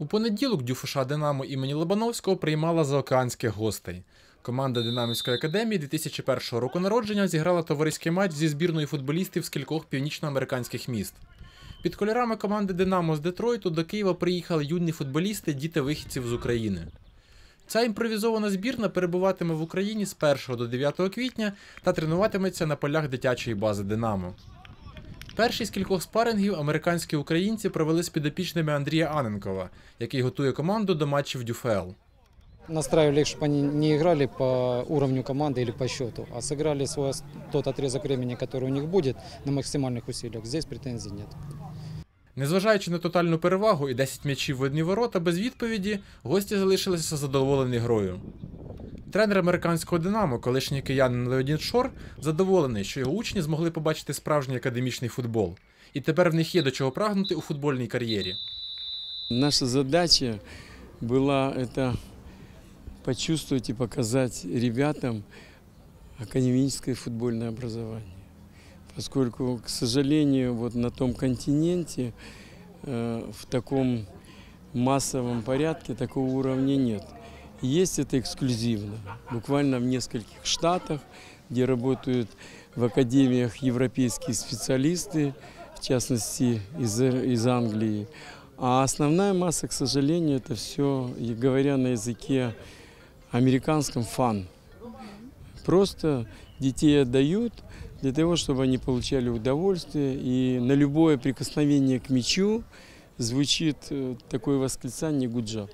У понеділок ДЮФШ Динамо імені Лобановського приймала заокеанських гостей. Команда Динамівської академії 2001 року народження зіграла товариський матч зі збірною футболістів з кількох північноамериканських міст. Під кольорами команди Динамо з Детройту до Києва приїхали юні футболісти, діти вихідців з України. Ця імпровізована збірна перебуватиме в Україні з 1 до 9 квітня та тренуватиметься на полях дитячої бази Динамо. Перші з кількох спарингів американські українці провели з підопічними Андрія Аненкова, який готує команду до матчів ДЮФЛ. Настраивали их, чтобы они не играли по уровню команды или по счету, а сыграли свой, ос- тот отрезок времени, который у них будет, на максимальных усилиях. Здесь претензий нет. Незважаючи на тотальну перевагу і 10 м'ячів в одні ворота без відповіді, гості залишилися задоволені грою. Тренер американського Динамо, колишній киянин Леонід Шор, задоволений, що його учні змогли побачити справжній академічний футбол. І тепер в них є до чого прагнути у футбольній кар'єрі. Наша задача была это почувствовать и показать ребятам академическое футбольное образование. Поскольку, к сожалению, вот на том континенте э, в таком массовом порядке такого уровня нет. Есть это эксклюзивно, буквально в нескольких штатах, где работают в академиях европейские специалисты, в частности из, из Англии. А основная масса, к сожалению, это все, говоря на языке американском, фан. Просто детей отдают для того, чтобы они получали удовольствие. И на любое прикосновение к мячу звучит э, такое восклицание «гуджаб».